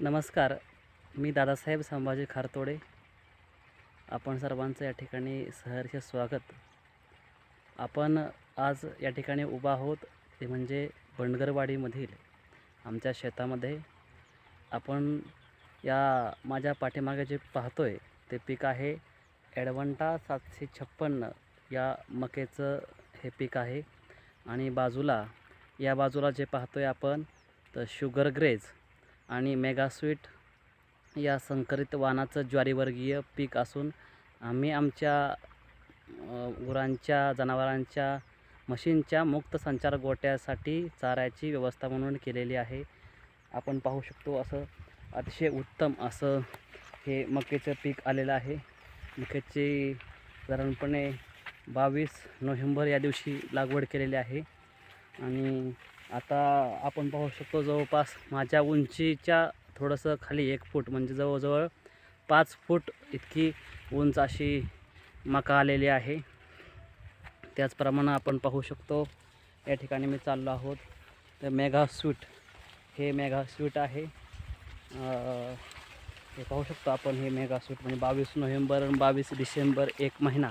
नमस्कार मी दादासाहेब संभाजी खारतोडे. आपण सर्वांचं या ठिकाणी सहर्ष स्वागत. आपण आज या ठिकाणी उभा आहोत ते म्हणजे बंडगरवाडीमधील आमच्या शेतामध्ये. आपण या माझ्या पाठीमागे जे पाहतो आहे ते पीक आहे ॲडवंटा सातशे छप्पन्न या मकेचं हे पीक आहे. आणि बाजूला या बाजूला जे पाहतो आहे आपण तर शुगर ग्रेज आणि मेगास्वीट या संकरित वाणाचं ज्वारीवर्गीय पीक असून आम्ही आमच्या गुरांच्या जनावरांच्या म्हशींच्या मुक्त संचार गोट्यासाठी चाऱ्याची व्यवस्था म्हणून केलेली आहे. आपण पाहू शकतो असं अतिशय उत्तम असं हे मकेचं पीक आलेलं आहे. मकेची साधारणपणे बावीस नोव्हेंबर या दिवशी लागवड केलेली आहे. आणि आता आपण पाहू शकतो जवळपास माझ्या उंचीच्या थोडंसं खाली एक फूट म्हणजे जवळजवळ पाच फूट इतकी उंच अशी मका आलेली आहे. त्याचप्रमाणे आपण पाहू शकतो या ठिकाणी मी चाललो आहोत. तर मेगा स्वीट हे मेगा स्वीट आहे. हे पाहू शकतो आपण हे मेगा स्वीट म्हणजे बावीस नोव्हेंबर आणि बावीस डिसेंबर एक महिना.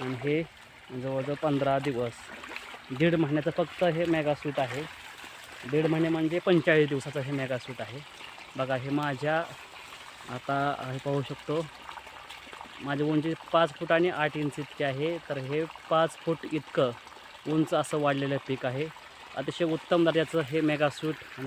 आणि हे जवळजवळ पंधरा दिवस दीड महिन्याचं फक्त हे मेगासूट आहे. दीड महिने म्हणजे पंचेचाळीस दिवसाचं हे मेगा सूट आहे. बघा हे माझ्या आता हे पाहू शकतो. माझी उंची पाच फूट आणि आठ इंच इतकी आहे. तर हे पाच फूट इतकं उंच असं वाढलेलं पीक आहे. अतिशय उत्तम दर्जाचं हे मेगा सूट आणि